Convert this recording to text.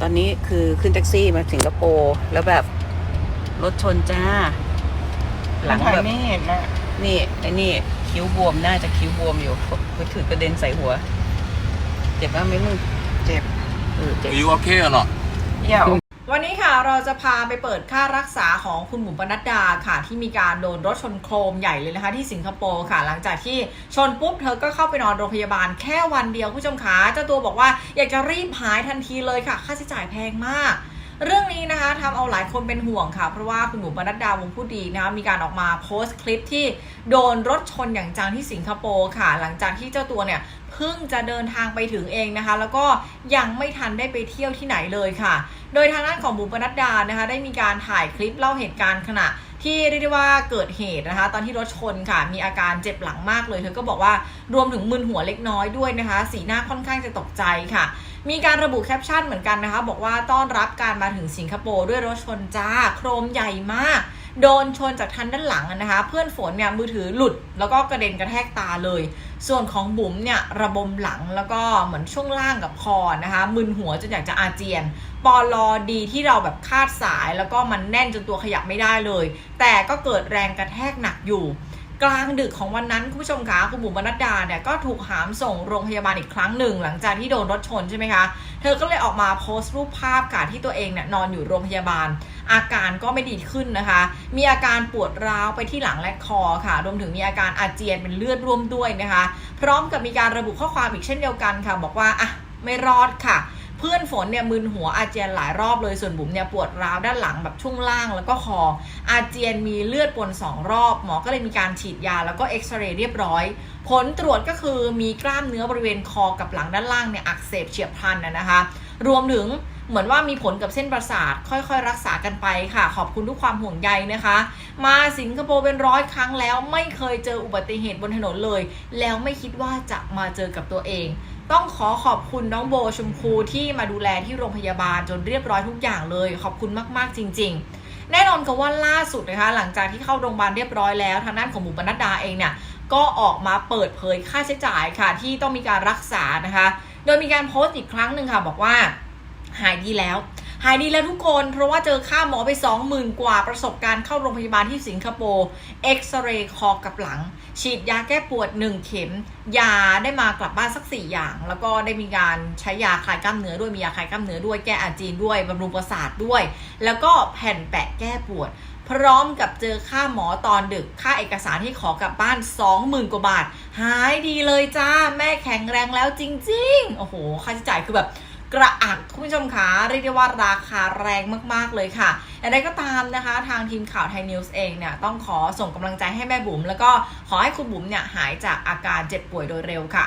ตอนนี้คือขึ้นแท็กซี่มาสิงคโปร์แล้วแบบรถชนจ้า หลังถ่ายแบบไม่เห็นนะนี่ไอ้นี่คิ้วบวมน่าจะคิ้วบวมอยู่ก็ถือกระเด็นใส่หัว เจ็บบ้างไหมมึงเจ็บเออเจ็บ Are you okay or not? เดี่ย วันนี้ค่ะเราจะพาไปเปิดค่ารักษาของคุณหมูปนัดดาค่ะ ที่มีการโดนรถชนโครมใหญ่เลยนะคะ ที่สิงคโปร์ค่ะ หลังจากที่ชนปุ๊บเธอก็เข้าไปนอนโรงพยาบาลแค่วันเดียวผู้ชมขาเจ้าตัวบอกว่าอยากจะรีบหายทันทีเลยค่ะ ค่าใช้จ่ายแพงมาก เรื่องนี้นะคะทำเอาหลายคนเป็นห่วงค่ะ เพราะว่าคุณหมูปนัดดาวงผู้ดีนะคะมีการออกมาโพสต์คลิปที่โดนรถชนอย่างจังที่สิงคโปร์ค่ะ หลังจากที่เจ้าตัวเนี่ยเพิ่งจะเดินทางไปถึงเองนะคะ แล้วก็ยังไม่ทันได้ไปเที่ยวที่ไหนเลยค่ะ โดยทางด้านของบุปนัดดานะคะ ได้มีการถ่ายคลิปเล่าเหตุการณ์ขณะ ที่เรียกได้ว่าเกิดเหตุนะคะ ตอนที่รถชนค่ะ มีอาการเจ็บหลังมากเลย เธอก็บอกว่ารวมถึงมึนหัวเล็กน้อยด้วยนะคะ สีหน้าค่อนข้างจะตกใจค่ะ มีการระบุแคปชั่นเหมือนกันนะคะ บอกว่าต้อนรับการมาถึงสิงคโปร์ด้วยรถชนจ้า โครมใหญ่มาก โดนชนจากทันด้านหลังนะคะ เพื่อนฝนเนี่ยมือถือหลุด แล้วก็กระเด็นกระแทกตาเลย ส่วนของบุ๋มเนี่ยระบมหลังแล้วก็เหมือนช่วงล่างกับคอนะคะมึนหัวจนอยากจะอาเจียนปอลอดีที่เราแบบคาดสายแล้วก็มันแน่นจนตัวขยับไม่ได้เลย แต่ก็เกิดแรงกระแทกหนักอยู่ กลางดึกของวันนั้นคุณผู้ชมคะคุณบุ๋มบรรดาเนี่ยก็ถูกหามส่งโรงพยาบาลอีกครั้งหนึ่ง หลังจากที่โดนรถชนใช่ไหมคะ เธอก็เลยออกมาโพสต์รูปภาพค่ะที่ตัวเองเนี่ยนอนอยู่โรงพยาบาล อาการก็ไม่ดีขึ้นนะคะ มีอาการปวดร้าวไปที่หลังและคอค่ะ รวมถึงมีอาการอาเจียนเป็นเลือดร่วมด้วยนะคะ พร้อมกับมีการระบุข้อความอีกเช่นเดียวกันค่ะ บอกว่าอะไม่รอดค่ะ เพื่อนฝนเนี่ยมึนหัวอาเจียนหลายรอบเลยส่วนบุ๋มเนี่ยปวดร้าวด้านหลังแบบช่วงล่างแล้วก็คออาเจียนมีเลือดปนสองรอบหมอก็เลยมีการฉีดยาแล้วก็เอ็กซเรย์เรียบร้อย ผลตรวจก็คือมีกล้ามเนื้อบริเวณคอกับหลังด้านล่างเนี่ยอักเสบเฉียบพลันนะนะคะ รวมถึงเหมือนว่ามีผลกับเส้นประสาท ค่อยๆ รักษากันไปค่ะ ขอบคุณทุกความห่วงใยนะคะ มาสิงคโปร์เป็นร้อยครั้งแล้วไม่เคยเจออุบัติเหตุบนถนนเลย แล้วไม่คิดว่าจะมาเจอกับตัวเอง ต้องขอขอบคุณน้องโบชมพูที่มาดูแลที่โรงพยาบาลจนเรียบร้อยทุกอย่างเลย ขอบคุณมากๆจริง ๆ แน่นอนกับว่าล่าสุดนะคะ หลังจากที่เข้าโรงพยาบาลเรียบร้อยแล้วทางด้านของหมูปนัดดาเองเนี่ยก็ออกมาเปิดเผยค่าใช้จ่ายค่ะ ที่ต้องมีการรักษานะคะ โดยมีการโพสต์อีกครั้งหนึ่งค่ะ บอกว่าหายดีแล้ว หายดีแล้วทุกคน เพราะว่าเจอค่าหมอไป 20,000 กว่าประสบการณ์เข้าโรงพยาบาลที่สิงคโปร์เอ็กซเรย์คอกับหลัง ฉีดยาแก้ปวด 1 เข็ม ยาได้มากลับบ้านสัก 4 อย่าง แล้วก็ได้มีการใช้ยาคลายกล้ามเนื้อด้วยมียาคลายกล้ามเนื้อด้วยแก้อาจีนด้วยบำรุงประสาทด้วย แล้วก็แผ่นแปะแก้ปวดพร้อมกับเจอค่าหมอตอนดึก ค่าเอกสารที่ขอกลับบ้าน 20,000 กว่าบาท หายดีเลยจ้า แม่แข็งแรงแล้วจริง ๆ โอ้โห ค่าใช้จ่ายคือแบบ กระอักคุณผู้ชมคะเรียกได้ว่าราคาแรงมากๆเลยค่ะแต่ใดก็ตามนะคะ ทางทีมข่าวไทยนิวส์เองเนี่ยต้องขอส่งกำลังใจให้แม่บุ๋มแล้วก็ขอให้คุณบุ๋มเนี่ยหายจากอาการเจ็บป่วยโดยเร็วค่ะ